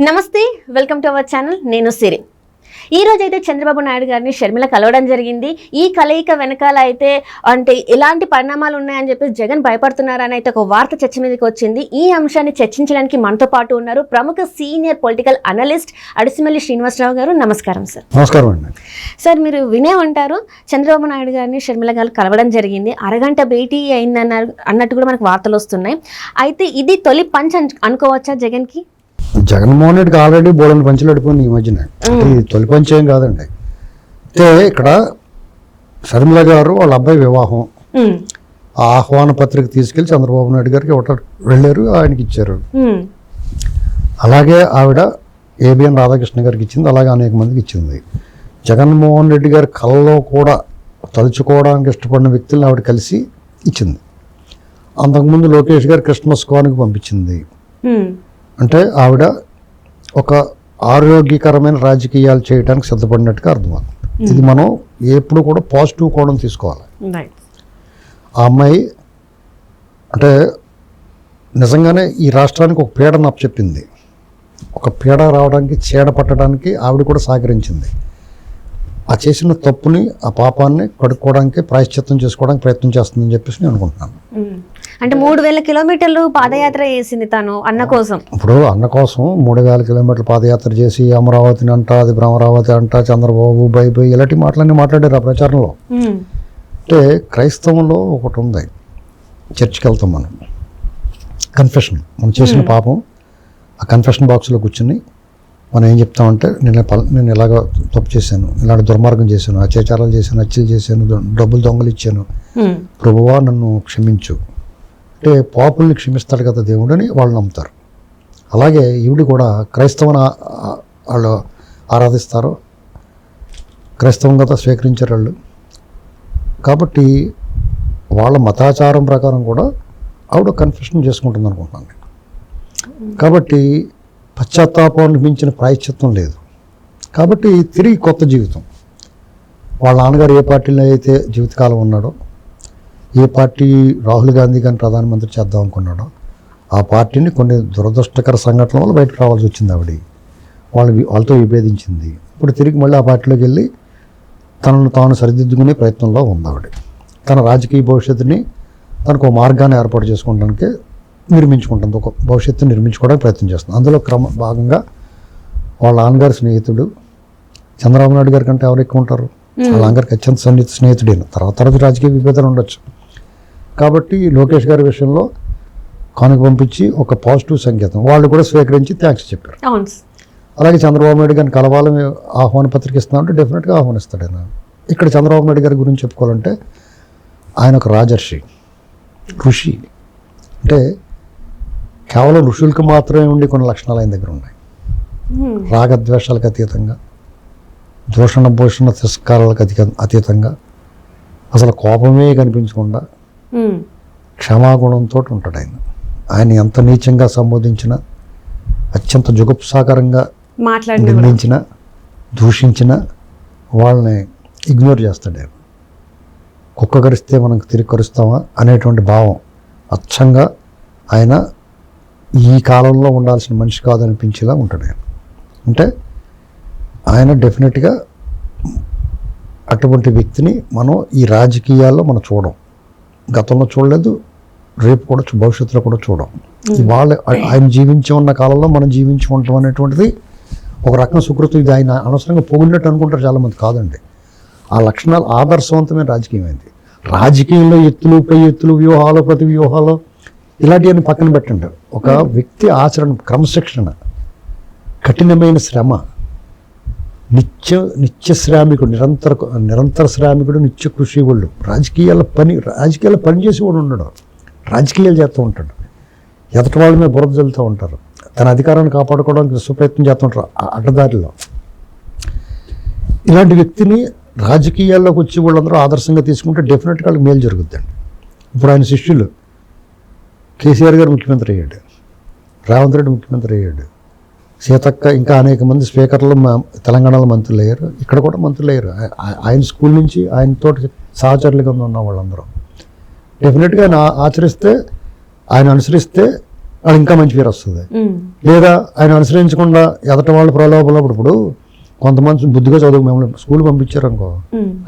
నమస్తే welcome to our channel. నేను సిరి. ఈ రోజు అయితే చంద్రబాబు నాయుడు గారిని షర్మిల కలవడం జరిగింది. ఈ కలయిక వెనకాల అయితే అంటే ఎలాంటి పరిణామాలు ఉన్నాయని చెప్పి జగన్ భయపడుతున్నారని అయితే ఒక వార్త చర్చ మీదకి వచ్చింది. ఈ అంశాన్ని చర్చించడానికి మనతో పాటు ఉన్నారు ప్రముఖ senior political analyst Adisimalli Srinivasarao గారు. నమస్కారం సార్. నమస్కారం అండి. సార్ మీరు వినే ఉంటారు చంద్రబాబు నాయుడు గారిని షర్మిల గారు కలవడం జరిగింది. అరగంట భేటీ అయిందన్నారు అన్నట్టు కూడా మనకు వార్తలు వస్తున్నాయి. అయితే ఇది తొలి పంచ్ అను- అనుకోవచ్చా జగన్కి? జగన్మోహన్ రెడ్డికి ఆల్రెడీ బోడని పంచులు అడిపోయింది ఈ మధ్యన. ఇది తొలి పంచ్ కాదండి. అయితే ఇక్కడ షర్మిల గారు వాళ్ళ అబ్బాయి వివాహం. ఆ ఆహ్వాన పత్రిక తీసుకెళ్ళి చంద్రబాబు నాయుడు గారికి ఇవ్వటం వెళ్ళారు ఆయనకి ఇచ్చారు. అలాగే ఆవిడ ఏబిఎన్ రాధాకృష్ణ గారికి ఇచ్చింది అలాగే అనేక మందికి ఇచ్చింది. జగన్మోహన్ రెడ్డి గారి కళ్ళలో కూడా తలుచుకోవడానికి ఇష్టపడిన వ్యక్తులను ఆవిడ కలిసి ఇచ్చింది. అంతకుముందు లోకేష్ గారు క్రిస్మస్ కానుక పంపించింది. అంటే ఆవిడ ఒక ఆరోగ్యకరమైన రాజకీయాలు చేయడానికి సిద్ధపడినట్టుగా అర్థమవుతుంది. ఇది మనం ఎప్పుడు కూడా పాజిటివ్ కోణం తీసుకోవాలి. ఆ అమ్మాయి అంటే నిజంగానే ఈ రాష్ట్రానికి ఒక పీడన చెప్పింది. ఒక పీడ రావడానికి చీడ పట్టడానికి ఆవిడ కూడా సహకరించింది. ఆ చేసిన తప్పుని ఆ పాపాన్ని కడుక్కోవడానికి ప్రాయశ్చిత్తం చేసుకోవడానికి ప్రయత్నం చేస్తుందని చెప్పేసి నేను అనుకుంటున్నాను. ఉమ్. అంటే మూడు వేల కిలోమీటర్లు పాదయాత్ర చేసింది తను అన్న కోసం. ఇప్పుడు అన్న కోసం మూడు వేల కిలోమీటర్ల పాదయాత్ర చేసి అమరావతిని అంట అది భ్రమరావతి అంట చంద్రబాబు బై బై ఇలాంటి మాటలన్నీ మాట్లాడారు ఆ ప్రచారంలో. అంటే క్రైస్తవంలో ఒకటి ఉంది. చర్చికి వెళ్తాం మనం. కన్ఫెషన్ మనం చేసిన పాపం ఆ కన్ఫెషన్ బాక్స్లో కూర్చుని మనం ఏం చెప్తామంటే నేను పల- నేను ఇలాగ తప్పు చేశాను ఇలాంటి దుర్మార్గం చేశాను అత్యాచారాలు చేశాను హత్యలు చేశాను డబ్బులు దొంగలు ఇచ్చాను. ప్రభువా నన్ను క్షమించు. అంటే పాపుల్ని క్షమిస్తాడు కదా దేవుడు అని వాళ్ళు నమ్ముతారు. అలాగే ఈవిడ కూడా క్రైస్తవన వాళ్ళు ఆరాధిస్తారు. క్రైస్తవం కదా స్వీకరించారు వాళ్ళు. కాబట్టి వాళ్ళ మతాచారం ప్రకారం కూడా ఆవిడ కన్ఫ్యూషన్ చేసుకుంటుంది అనుకుంటున్నాను నేను. కాబట్టి పశ్చాత్తాపాన్ని మించిన ప్రాయశ్చిత్తం లేదు. కాబట్టి తిరిగి కొత్త జీవితం. వాళ్ళ నాన్నగారు ఏ పార్టీలో అయితే జీవితకాలం ఉన్నాడో ఏ పార్టీ రాహుల్ గాంధీ గారిని ప్రధానమంత్రి చేద్దాం అనుకున్నాడో ఆ పార్టీని కొన్ని దురదృష్టకర సంఘటనల వల్ల బయటకు రావాల్సి వచ్చింది ఆవిడ. వాళ్ళు వాళ్ళతో విభేదించింది. ఇప్పుడు తిరిగి మళ్ళీ ఆ పార్టీలోకి వెళ్ళి తనను తాను సరిదిద్దుకునే ప్రయత్నంలో ఉంది ఆవిడ. తన రాజకీయ భవిష్యత్తుని తనకు ఒక మార్గాన్ని ఏర్పాటు చేసుకోవడానికి నిర్మించుకుంటుంది. ఒక భవిష్యత్తు నిర్మించుకోవడానికి ప్రయత్నం చేస్తుంది. అందులో క్రమ భాగంగా వాళ్ళ నాన్నగారి స్నేహితుడు చంద్రబాబు నాయుడు గారి కంటే ఎవరు ఎక్కువ ఉంటారు? వాళ్ళ నాన్నగారికి అత్యంత సన్నిహిత స్నేహితుడైన తర్వాత తర్వాత రాజకీయ విభేదాలు ఉండొచ్చు. కాబట్టి లోకేష్ గారి విషయంలో కానుక పంపించి ఒక పాజిటివ్ సంకేతం. వాళ్ళు కూడా స్వీకరించి థ్యాంక్స్ చెప్పారు. అలాగే చంద్రబాబు నాయుడు గారిని కలవాలని ఆహ్వాన పత్రిక ఇస్తున్నామంటే డెఫినెట్గా ఆహ్వానిస్తాడు ఆయన. ఇక్కడ చంద్రబాబు నాయుడు గారి గురించి చెప్పుకోవాలంటే ఆయన ఒక రాజర్షి ఋషి. అంటే కేవలం ఋషులకు మాత్రమే ఉండి కొన్ని లక్షణాలు ఆయన దగ్గర ఉన్నాయి. రాగద్వేషాలకు అతీతంగా దూషణ భూషణ తిరస్కారాలకు అతి అతీతంగా అసలు కోపమే కనిపించకుండా క్షమాగుణంతో ఉంటాడు ఆయన ఆయన ఎంత నీచంగా సంబోధించినా అత్యంత జుగుప్సాకరంగా. నిందించిన దూషించిన వాళ్ళని ఇగ్నోర్ చేస్తాడు ఆయన కుక్క కరిస్తే మనం తిరిగి కరుస్తామా అనేటువంటి భావం అచ్చంగా ఆయన ఈ కాలంలో ఉండాల్సిన మనిషి కాదనిపించేలా ఉంటాడు ఆయన అంటే ఆయన డెఫినెట్గా అటువంటి వ్యక్తిని మనం ఈ రాజకీయాల్లో మనం చూడం. గతంలో చూడలేదు రేపు కూడా భవిష్యత్తులో కూడా చూడం. వాళ్ళ ఆయన జీవించి ఉన్న కాలంలో మనం జీవించి ఉంటాం అనేటువంటిది ఒక రకం సుకృతి. ఇది ఆయన అనవసరంగా పొగిడినట్టు అనుకుంటారు చాలామంది కాదండి. ఆ లక్షణాలు ఆదర్శవంతమైన రాజకీయమైంది రాజకీయంలో ఎత్తులు పై ఎత్తులు వ్యూహాలు ప్రతి వ్యూహాలు ఇలాంటివన్నీ పక్కన పెట్టండి. ఒక వ్యక్తి ఆచరణ క్రమశిక్షణ కఠినమైన శ్రమ నిత్య నిత్య శ్రామికుడు నిరంతర నిరంతర శ్రామికుడు నిత్య కృషి వాళ్ళు రాజకీయాల పని రాజకీయాల పని చేసేవాడు ఉండడు. రాజకీయాలు చేస్తూ ఉంటాడు. ఎదటి వాళ్ళ మీద బురద జల్లుతూ ఉంటారు. తన అధికారాన్ని కాపాడుకోవడానికి విశ్వప్రయత్నం చేస్తూ ఉంటారు ఆ అడ్డదారిలో. ఇలాంటి వ్యక్తిని రాజకీయాల్లోకి వచ్చి వాళ్ళందరూ ఆదర్శంగా తీసుకుంటే డెఫినెట్గా వాళ్ళకి మేలు జరుగుద్దండి. ఇప్పుడు ఆయన శిష్యులు. కేసీఆర్ గారు ముఖ్యమంత్రి అయ్యాడు. రేవంత్ రెడ్డి ముఖ్యమంత్రి అయ్యాడు. సీతక్క ఇంకా అనేక మంది స్పీకర్లు తెలంగాణలో మంత్రులు అయ్యారు ఇక్కడ కూడా మంత్రులు అయ్యారు ఆయన స్కూల్ నుంచి ఆయనతో సహచరులుగా ఉన్న వాళ్ళందరూ. డెఫినెట్గా ఆయన ఆచరిస్తే ఆయన అనుసరిస్తే వాళ్ళు ఇంకా మంచి పేరు వస్తుంది. లేదా ఆయన అనుసరించకుండా ఎదట వాళ్ళ ప్రలోభంలో ఇప్పుడు కొంతమంది బుద్ధిగా చదువు మేము స్కూల్ పంపించారు అనుకో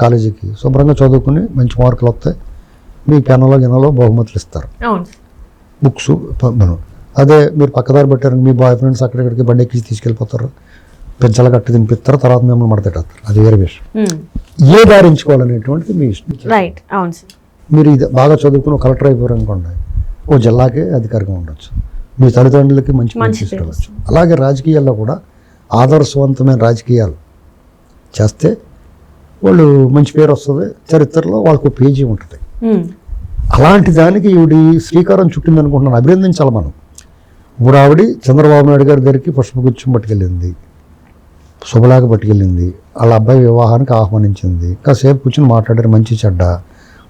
కాలేజీకి శుభ్రంగా చదువుకుని మంచి మార్కులు వస్తాయి. మీ పెన్నులో గిన్నెలో బహుమతులు ఇస్తారు. బుక్స్ అదే మీరు పక్కదారి పెట్టారు మీ బాయ్ ఫ్రెండ్స్ అక్కడిక్కడికి బండి ఎక్కి తీసుకెళ్ళిపోతారు. పెంచాల కట్టి తినిపిస్తారు తర్వాత మిమ్మల్ని మడతెట్టేస్తారు అది వేరే విషయం. ఏ దారి ఎంచుకోవాలనేటువంటిది మీ ఇష్టం. రైట్ అవును మీరు ఇది బాగా చదువుకుని కలెక్టర్ అయిపోయారు అనుకోండి. ఓ జిల్లాకే అధికారిగా ఉండొచ్చు. మీ తల్లిదండ్రులకి మంచి తీసుకెళ్ళచ్చు అలాగే రాజకీయాల్లో కూడా ఆదర్శవంతమైన రాజకీయాలు చేస్తే వాళ్ళు మంచి పేరు వస్తుంది. చరిత్రలో వాళ్ళకు పేజీ ఉంటుంది. అలాంటి దానికి ఈవిడి శ్రీకారం చుట్టింది అనుకుంటున్నాను అభినందించాలి మనం. ఇప్పుడు ఆవిడ చంద్రబాబు నాయుడు గారి దగ్గరికి పుష్పగుచ్చం పట్టుకెళ్ళింది. శుభలాగ పట్టుకెళ్ళింది. వాళ్ళ అబ్బాయి వివాహానికి ఆహ్వానించింది. కాసేపు కూర్చొని మాట్లాడారు మంచి చెడ్డ.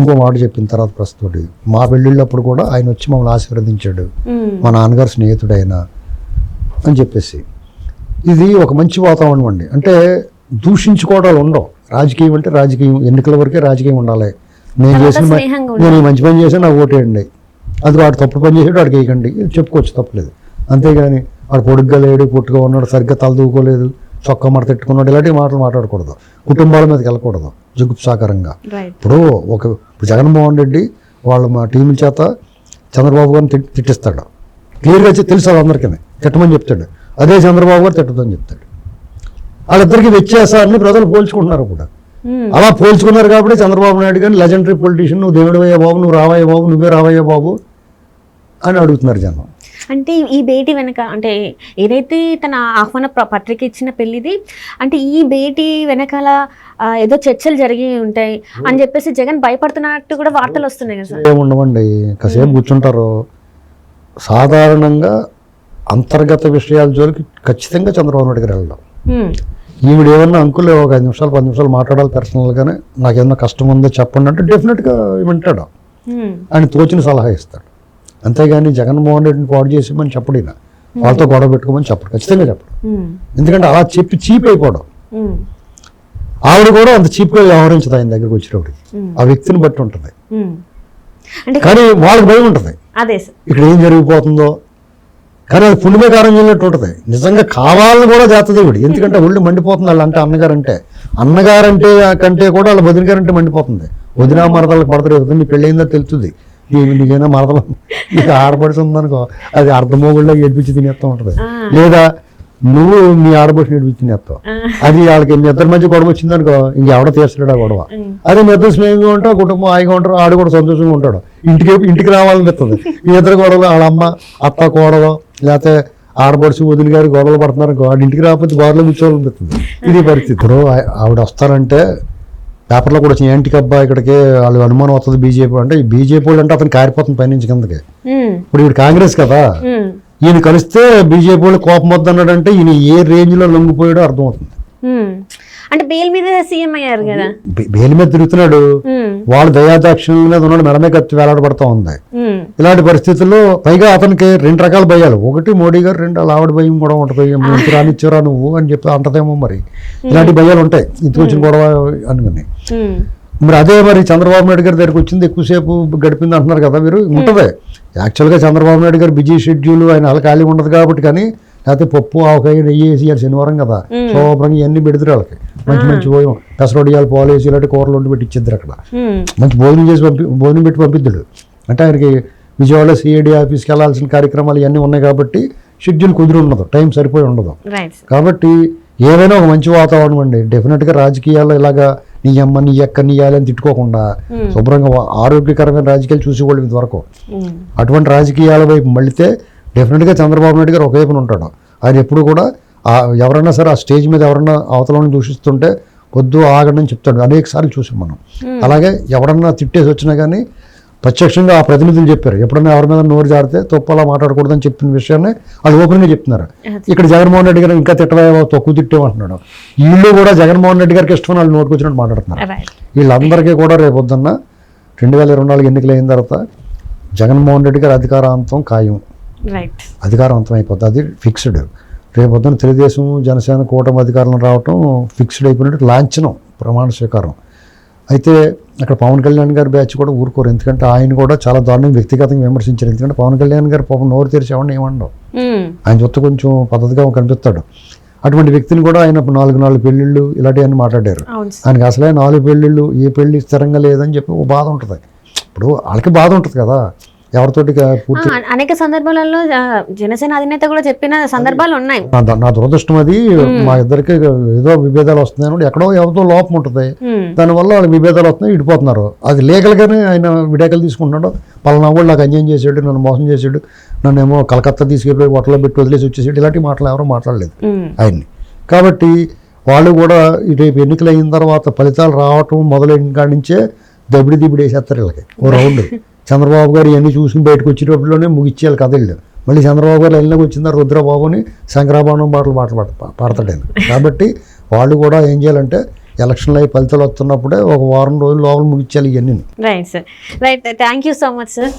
ఇంకో మాట చెప్పిన తర్వాత ప్రస్తుతం మా పెళ్ళిళ్ళప్పుడు కూడా ఆయన వచ్చి మమ్మల్ని ఆశీర్వదించాడు. మా నాన్నగారు స్నేహితుడు ఆయన అని చెప్పేసి. ఇది ఒక మంచి వాతావరణం అండి. అంటే దూషించుకోవడాలు ఉండవు. రాజకీయం అంటే రాజకీయం ఎన్నికల వరకే రాజకీయం ఉండాలి. నేను చేసిన నేను మంచి పని చేశాను నాకు ఓటేయండి. అది వాడు తప్పు పని చేసాడు వాడికి వేయకండి. చెప్పుకోవచ్చు తప్పలేదు. అంతేగాని వాడు పొడుగ్గా లేడు పుట్టుగా ఉన్నాడు సరిగ్గా తలదూకోలేదు చొక్కా మడ తిట్టుకున్నాడు ఇలాంటి మాటలు మాట్లాడకూడదు. కుటుంబాల మీదకి వెళ్ళకూడదు జుగుప్సాకరంగా ఇప్పుడు ఒక ఇప్పుడు జగన్మోహన్ రెడ్డి వాళ్ళు మా టీం చేత చంద్రబాబు గారిని తిట్- తిట్టిస్తాడు. క్లియర్గా వచ్చి తెలుసు అది అందరికీ తిట్టమని చెప్తాడు. అదే చంద్రబాబు గారు తిట్టదని చెప్తాడు. వాళ్ళిద్దరికి వ్యత్యాసాన్ని ప్రజలు పోల్చుకుంటున్నారు కూడా. ఉమ్, అలా పోల్చుకున్నారు కాబట్టి చంద్రబాబు నాయుడు గారిని లెజెండరీ పొలిటీషియన్ నువ్వు దేవుడు అయ్యే బాబు నువ్వు రావయ్య బాబు నువ్వే రావయ్య బాబు అని అడుగుతున్నారు జనం. అంటే ఈ భేటీ వెనక అంటే ఏదైతే తన ఆహ్వాన పత్రిక ఇచ్చిన పెళ్ళిది అంటే ఈ భేటీ వెనకాల ఏదో చర్చలు జరిగి ఉంటాయి అని చెప్పేసి జగన్ భయపడుతున్నట్టు కూడా వార్తలు వస్తున్నాయి కదా సార్. ఏముండవండి కాసేపు కూర్చుంటారు. సాధారణంగా అంతర్గత విషయాల జోలికి ఖచ్చితంగా చంద్రబాబు నాయుడు గారు వెళ్ళడం. ఈవిడ ఏమన్నా అంకుల్ ఒక ఐదు నిమిషాలు పది నిమిషాలు మాట్లాడాలి పర్సనల్గానే నాకు ఏమన్నా కష్టం ఉందో చెప్పండి అంటే డెఫినెట్గా వింటాడు. ఆయన తోచిన సలహా ఇస్తాడు. అంతేగాని జగన్మోహన్ రెడ్డిని పాడు చేసేమని చెప్పడు ఈయన వాళ్ళతో గొడవ పెట్టుకోమని చెప్పడు. ఖచ్చితంగా చెప్పడు. ఎందుకంటే అలా చెప్పి చీప్ అయిపోవడం. ఆవిడ కూడా అంత చీప్గా వ్యవహరించదు ఆయన దగ్గరికి వచ్చినప్పుడు. ఆ వ్యక్తిని బట్టి ఉంటుంది. కానీ వాళ్ళకి భయం ఉంటుంది. ఇక్కడ ఏం జరిగిపోతుందో. కానీ అది పుణ్యమే కారం చేయనట్టు ఉంటుంది. నిజంగా కావాలని కూడా చేస్తుంది ఇవిడు ఎందుకంటే ఒళ్ళు మండిపోతుంది వాళ్ళు అంటే అన్నగారు అంటే అన్నగారు అంటే కంటే కూడా వాళ్ళ వదిన గారు అంటే మండిపోతుంది. వదిన మరదలకు పడతారు. నీ పెళ్ళయిందో తెలుస్తుంది. నీకైనా మరదలు నీకు ఆడపడుతుందనుకో అది అర్ధమోగుల్లో ఏడిపించి తినేస్తూ ఉంటుంది. లేదా నువ్వు మీ ఏడిపించి తినేస్తావు. అది వాళ్ళకి మీ ఇద్దరి మధ్య గొడవ వచ్చిందనుకో ఇంకెవడ తీస్తాడు ఆ గొడవ. అదే మీ ఇద్దరు స్నేహంగా ఉంటావు కుటుంబం హాయిగా ఉంటారు ఆడు కూడా సంతోషంగా ఉంటాడు. ఇంటికి ఇంటికి రావాలనిపిస్తుంది మీ ఇద్దరు గొడవలు వాళ్ళ అమ్మ అత్త కోడలు లేకపోతే ఆడపడుచు వదిన గారి గొడవలు పడుతున్నారు వాడి ఇంటికి రాకపోతే బార్లో కూర్చోవాలనిపిస్తుంది ఇది పరిస్థితి. ఇప్పుడు ఆవిడ వస్తారంటే పేపర్లో కూడా వచ్చింది ఏంటికి అబ్బా ఇక్కడికి వాళ్ళు అనుమానం వస్తుంది బీజేపీ అంటే. ఈ బీజేపీ వాళ్ళు అంటే అతను కారిపోతుంది పైనుంచి కిందకి. ఇప్పుడు ఈవిడ కాంగ్రెస్ కదా. ఈయన కలిస్తే బీజేపీ వాళ్ళు కోపం వద్దన్నాడంటే ఈయన ఏ రేంజ్లో లొంగిపోయాడో అర్థమవుతుంది. అంటే బెయిల్ మీద సీఎం అయ్యారు కదా. బే- బేలి మీద తిరుగుతున్నాడు. వాళ్ళు దయాదాక్షిణ్యం మీద ఉన్నాడు మెడమే కత్తి వేలాడబడతా ఉంది. ఇలాంటి పరిస్థితుల్లో పైగా అతనికి రెండు రకాల భయాలు. ఒకటి మోడీ గారు రెండు వాళ్ళ ఆవిడ భయం కూడా ఉంటుంది. ఎంత రానిచ్చారా నువ్వు? అని చెప్పి అంటదేమో మరి. ఇలాంటి భయాలు ఉంటాయి. ఇంత వచ్చిన గొడవ అనుకుని. మరి అదే మరి చంద్రబాబు నాయుడు గారి దగ్గరికి వచ్చింది ఎక్కువసేపు గడిపింది అంటున్నారు కదా మీరు. ఉంటుంది. యాక్చువల్గా చంద్రబాబు నాయుడు గారు బిజీ షెడ్యూల్ ఆయన వాళ్ళ ఖాళీ ఉండదు కాబట్టి కానీ లేకపోతే పప్పు ఆవకాయ నెయ్యి వేసి ఇవాళ శనివారం కదా శుభ్రంగా ఇవన్నీ పెడతారు వాళ్ళకి మంచి మంచి భోజనం పెసరొడియాలు పాలు వేసి ఇలాంటి కూరలు వండి పెట్టి ఇచ్చిద్దరు అక్కడ మంచి భోజనం చేసి పంపి భోజనం పెట్టి పంపిద్దుడు అంటే ఆయనకి విజయవాడ సిఐడి ఆఫీస్కి వెళ్ళాల్సిన కార్యక్రమాలు ఇవన్నీ ఉన్నాయి కాబట్టి షెడ్యూల్ కుదిరి ఉండదు టైం సరిపోయి ఉండదు కాబట్టి ఏదైనా ఒక మంచి వాతావరణం అండి డెఫినెట్గా రాజకీయాల్లో ఇలాగా నీ అమ్మ నీ ఎక్క నీ అని తిట్టుకోకుండా శుభ్రంగా ఆరోగ్యకరమైన రాజకీయాలు చూసేవాళ్ళు ఇంతవరకు అటువంటి రాజకీయాల వైపు మళ్ళితే డెఫినెట్గా చంద్రబాబు నాయుడు గారు ఒకవైపున ఉంటాడు. ఆయన ఎప్పుడు కూడా ఎవరైనా సరే ఆ స్టేజ్ మీద ఎవరన్నా అవతలని దూషిస్తుంటే వద్దు ఆగండి అని చెప్తాడు. అనేక సార్లు చూసాం మనం. అలాగే ఎవరన్నా తిట్టేసి వచ్చినా కానీ ప్రత్యక్షంగా ఆ ప్రతినిధులు చెప్పారు. ఎప్పుడైనా ఎవరి మీద నోరు జారితే తప్పలా మాట్లాడకూడదని చెప్పిన విషయాన్ని వాళ్ళు ఓపెన్గా చెప్తున్నారు. ఇక్కడ జగన్మోహన్ రెడ్డి గారు ఇంకా తిట్టవేవో తక్కువ తిట్టేమంటున్నాడు వీళ్ళు కూడా జగన్మోహన్ రెడ్డి గారికి ఇష్టం వాళ్ళు నోటుకు వచ్చినట్టు మాట్లాడుతున్నారు వీళ్ళందరికీ కూడా రేపొద్దున్న రెండు వేల ఇరవై నాలుగు ఎన్నికలు అయిన తర్వాత జగన్మోహన్ రెడ్డి గారి అధికారాంతం ఖాయం. అధికారవంతం అయిపోతుంది అది ఫిక్స్డ్ రేపొద్దున తెలుగుదేశం జనసేన కూటమి అధికారంలో రావటం ఫిక్స్డ్ అయిపోయినట్టు లాంఛనం ప్రమాణ స్వీకారం. అయితే అక్కడ పవన్ కళ్యాణ్ గారి బ్యాచ్ కూడా ఊరుకోరు. ఎందుకంటే ఆయన కూడా చాలా దారుణంగా వ్యక్తిగతంగా విమర్శించారు. ఎందుకంటే పవన్ కళ్యాణ్ గారు పాపం నోరు తెరిచి ఎవరిని ఏమన్నాడు ఉమ్, ఆయన చూస్తే కొంచెం పద్ధతిగా కనిపిస్తాడు. అటువంటి వ్యక్తిని కూడా ఆయన నాలుగు నాలుగు పెళ్ళిళ్ళు ఇలాంటివన్నీ మాట్లాడారు. ఆయనకి అసలే నాలుగు పెళ్ళిళ్ళు ఏ పెళ్ళి స్థిరంగా లేదని చెప్పి ఓ బాధ ఉంటుంది. ఇప్పుడు వాళ్ళకి బాధ ఉంటుంది కదా. ఎవరితోటి అనేక సందర్భాలలో జనసేన అధినేత కూడా చెప్పిన సందర్భాలు ఉన్నాయి. నా దురదృష్టం అది. మా ఇద్దరికి ఏదో విభేదాలు వస్తున్నాయి ఎక్కడో ఎవరితో లోపం ఉంటుంది. దానివల్ల వాళ్ళ విభేదాలు వస్తున్నాయి విడిపోతున్నారు అది లీగల్గానే ఆయన విడాకులు తీసుకుంటున్నాడు. పలానా వాళ్ళు నాకు అన్యాయం చేసాడు నన్ను మోసం చేసాడు నన్ను ఏమో కలకత్తా తీసుకెళ్ళి హోటల్లో పెట్టి వదిలేసి వచ్చేసాడు. ఇలాంటి మాటలు ఎవరో మాట్లాడలేదు ఆయన్ని. కాబట్టి వాళ్ళు కూడా ఈ రేపు ఎన్నికలు అయిన తర్వాత ఫలితాలు రావటం మొదలైన కాడి నుంచే దబిడి దిబిడి వేసేస్తారు వీళ్ళకి. ఓ రౌండ్. చంద్రబాబు గారు ఇవన్నీ చూసుకుని బయటకు వచ్చేటప్పుడులోనే ముగిచ్చేయాలి కథ మళ్ళీ చంద్రబాబు గారు వెళ్ళినాక వచ్చిన తర్వాత రుద్రబాబుని శంకరాభవనం పాటలు పాటలు పాడ పాడతాడు కాబట్టి వాళ్ళు కూడా ఏం చేయాలంటే ఎలక్షన్లు అయ్యి ఫలితాలు వస్తున్నప్పుడే ఒక వారం రోజులు లోపల ముగించాలి ఇవన్నీ right sir right thank you so much sir